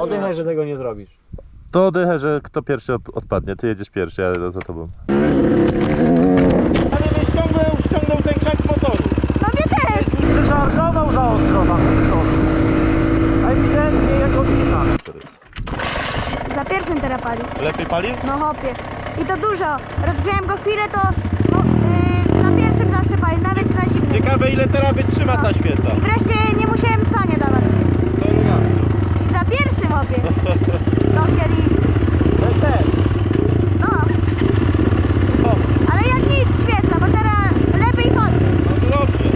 Oddychaj, że tego nie zrobisz. To dychę, że kto pierwszy op- odpadnie. Ty jedziesz pierwszy, ja za tobą. Ale mnie ściągnął, ściągnął ten krzak z motoru. No mnie też! Przyszarżował za ostro tam. Ewidentnie jego wina. Za pierwszym teraz pali. Lepiej pali? No hopie. I to dużo. Rozgrzałem go chwilę, to no, yy, za pierwszym zawsze pali, nawet na zimnym. Ciekawe ile teraz wytrzyma ta świeca. I wreszcie nie musiałem sanie dawać. Hopie. To jest ten. No, O, ale jak nic świeca, bo teraz lepiej chodzi. no to dobrze.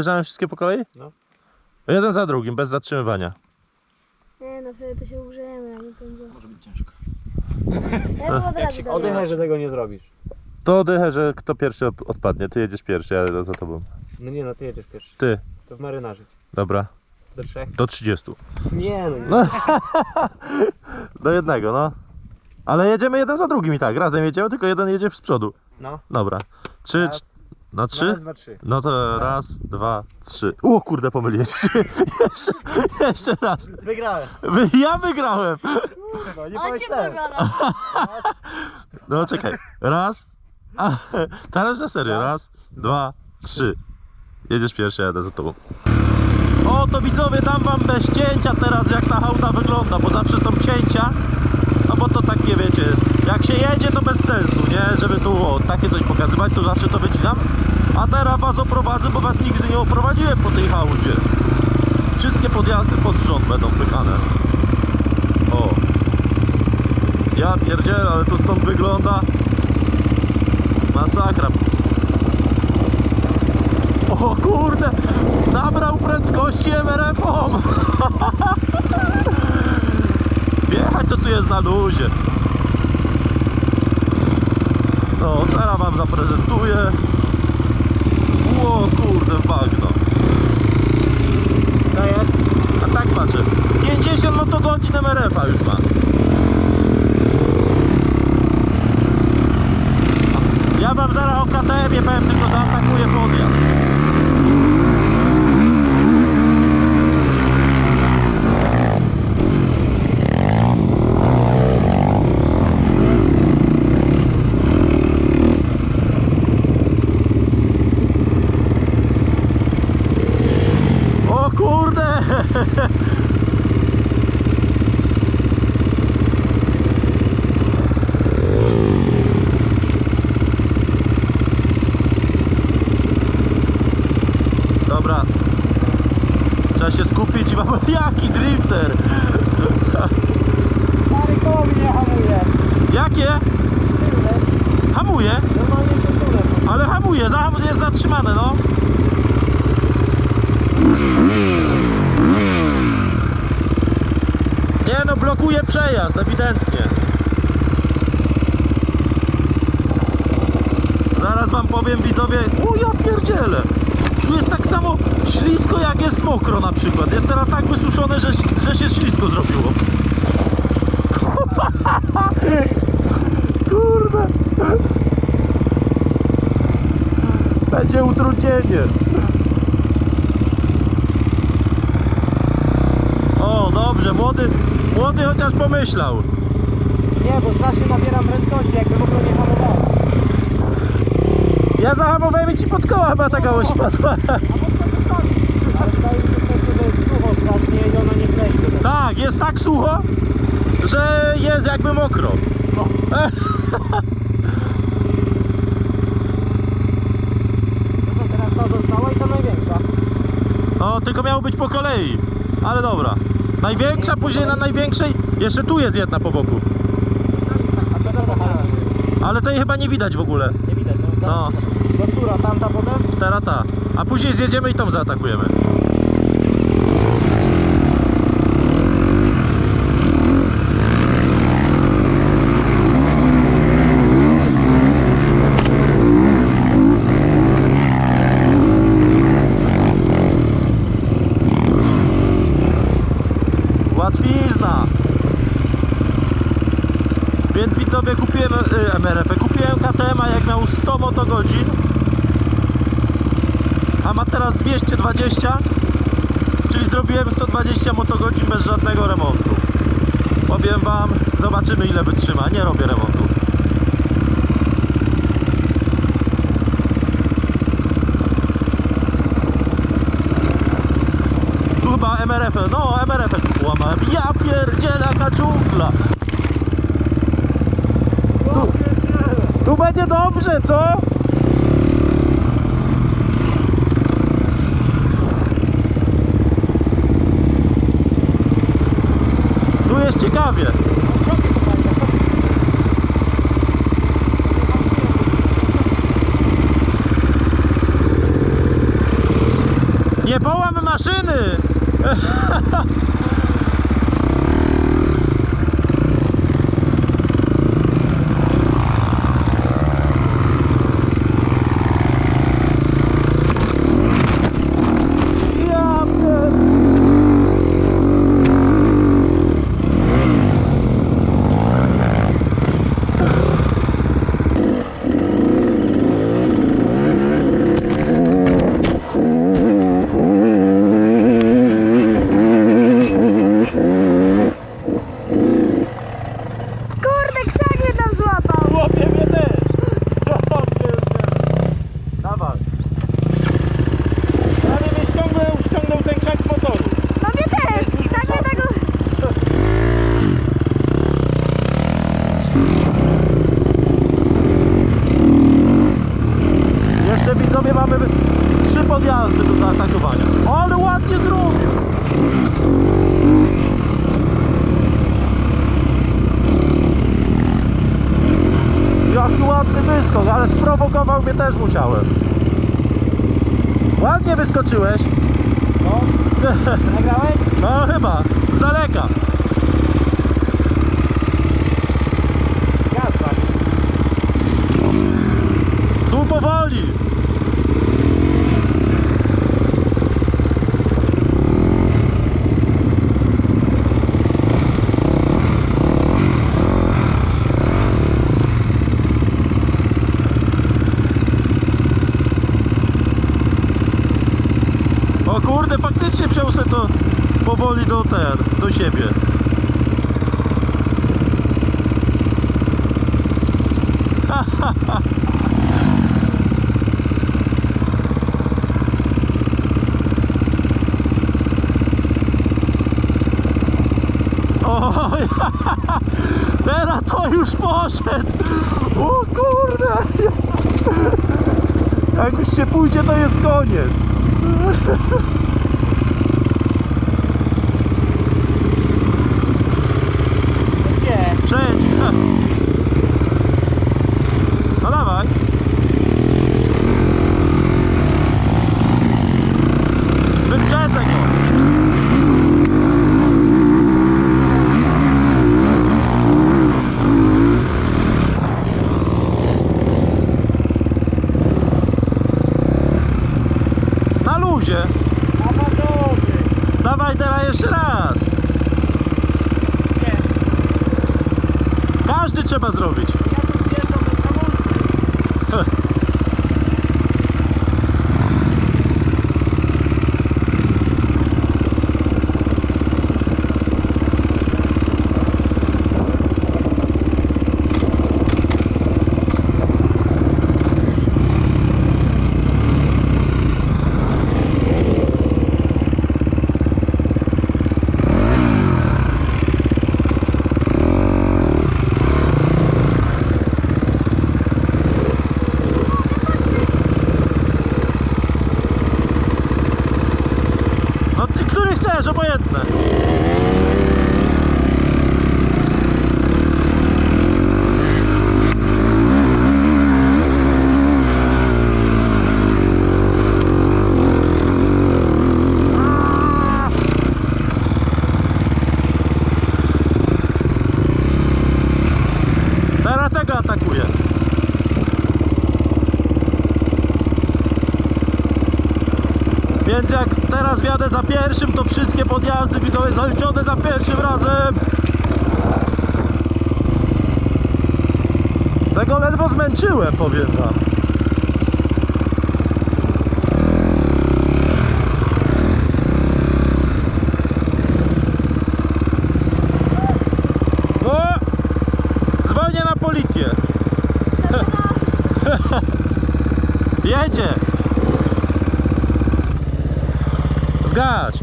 Co, wjeżdżamy wszystkie po kolei? No. Jeden za drugim, bez zatrzymywania. Nie no, wtedy to się ugrzejemy, a nie będzie. Może być ciężko. Ja od razu daję. Oddychaj, że tego nie zrobisz. To dychę, że kto pierwszy op- odpadnie. Ty jedziesz pierwszy, ja za tobą. No nie no, ty jedziesz pierwszy. Ty. To w marynarze. Dobra. Do trzech. Do 30. Nie no, nie. No. Do jednego, no. Ale jedziemy jeden za drugim i tak. Razem jedziemy, tylko jeden jedzie z przodu. No. Dobra. Trzy, Raz. No trzy? Raz, dwa, trzy. No to raz, dwa, trzy. O kurde, pomyliłem się. jeszcze, jeszcze raz. Wygrałem. Wy- Ja wygrałem. Kurwa, nie On cię. No czekaj. Raz. A, teraz na serio. Raz, dwa, trzy. Jedziesz pierwszy, ja jadę za tobą. O, to widzowie, dam wam bez cięcia teraz, jak ta hałda wygląda, bo zawsze są cięcia. No bo to takie, wiecie, jak się jedzie, to bez sensu, nie? Żeby tu o, takie coś pokazywać, to zawsze to wycinam. A teraz was oprowadzę, bo was nigdy nie oprowadziłem po tej hałdzie. Wszystkie podjazdy pod rząd będą pykane. O. Ja pierdzielę, ale to stąd wygląda masakra. O kurde, nabrał prędkości MRF-om. Wjechać to tu jest na luzie. No, teraz wam zaprezentuję. O kurde, bagno. To. A tak patrzę. 50 motogodzin MRF-a już ma. Ja wam zaraz o KTM-ie powiem, tylko zaatakuję podjazd. O kurde! Dobra. Trzeba się skupić i mam... Jaki drifter! Stary koło mnie hamuje. Jakie? Hamuje? Ale hamuje, jest zatrzymane no. Nie no, blokuje przejazd, ewidentnie. Zaraz wam powiem widzowie, o ja pierdzielę. Tu jest tak samo ślisko jak jest mokro na przykład. Jest teraz tak wysuszone, że, że się ślisko zrobiło. Będzie utrudnienie. O, dobrze, młody, młody chociaż pomyślał. Nie, bo strasznie nabieram prędkości, jakby w ogóle nie hamowałem. Ja zahamowałem i ci pod koła chyba taka oś padła. Ale mi się, że jest sucho strasznie i ona nie wejdzie. Tak, jest tak sucho, że jest jakby mokro. No. No to teraz ta została i ta największa. No, tylko miało być po kolei. Ale dobra. Największa, później na największej. Jeszcze tu jest jedna po boku. Ale tej chyba nie widać w ogóle. Nie widać, no. No, która, tamta potem? teraz ta. A później zjedziemy i tą zaatakujemy. motogodzin, a ma teraz 220, czyli zrobiłem 120 motogodzin bez żadnego remontu. Powiem Wam, zobaczymy ile wytrzyma, nie robię remontu. Tu chyba MRF, no MRF połamałem. Ja pierdzielę, jaka dżungla! Tu, tu będzie dobrze, co? Tu jest ciekawie. Nie połam maszyny! Ja pier... Kurde, krzak mnie tam złapał. Chłopie mnie też. Ja pierdzielę. Dawaj. Prawie mnie ściągnął, ściągnął ten krzak z motoru. No mnie też. Tak mnie tego... Jeszcze widzowie mamy trzy podjazdy do zaatakowania. Ale ładnie zrobił! Jaki ładny wyskok, ale sprowokował mnie też musiałem. Ładnie wyskoczyłeś. No, nagrałeś? No chyba, z daleka. Tu powoli. O kurde, faktycznie wziął se to powoli do siebie. Teraz to już poszedł. O kurde. Jak już się pójdzie, to jest koniec. Przejdź. No dawaj. Wyprzedzę go. Na luzie. Dawaj teraz jeszcze raz. Nie. Każdy trzeba zrobić. Ja obojętne. Teraz tego atakuje. Więc raz za pierwszym, to wszystkie podjazdy widowe zaliczone za pierwszym razem. Tego ledwo zmęczyłem, powiem wam. No, zwolnię na policję. Jedzie. Zgać!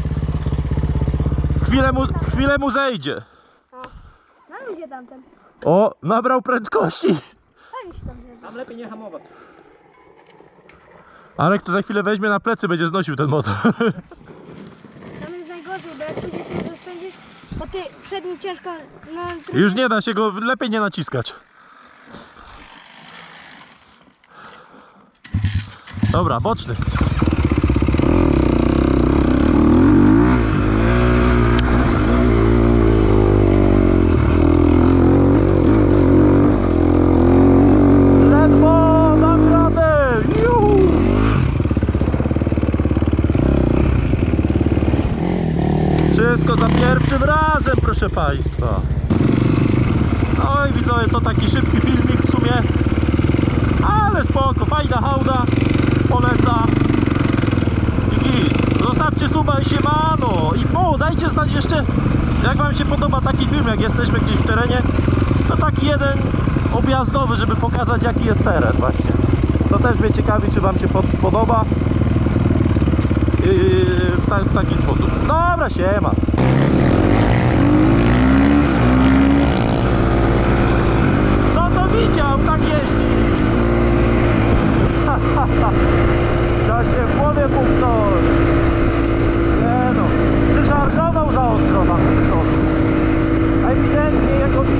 Chwilę mu, chwilę mu zejdzie. Na luzie tamten. O, nabrał prędkości. Zjeżdża. Tam lepiej nie hamować. Arek to za chwilę weźmie na plecy, będzie znosił ten motor. Tam jest najgorzej, bo jak pójdziesz się rozpędzisz, to ty przedni ciężko, no Już nie da się go, lepiej nie naciskać. Dobra, boczny. Ledwo dam radę! Juhu! Wszystko za pierwszym razem, proszę Państwa. No i widzowie, to taki szybki filmik w sumie. Ale spoko, fajna hałda. Polecam. I. Zostawcie suba i siemano. I o, dajcie znać jeszcze, jak Wam się podoba taki film, jak jesteśmy gdzieś w terenie. To taki jeden objazdowy, żeby pokazać jaki jest teren właśnie. To też mnie ciekawi, czy Wam się pod- podoba. Yy, w, ta, w taki sposób. Dobra, siema. Da się w głowie puknąć. Nie no. Przyszarżował za ostro tam z przodu. Ewidentnie jego wina.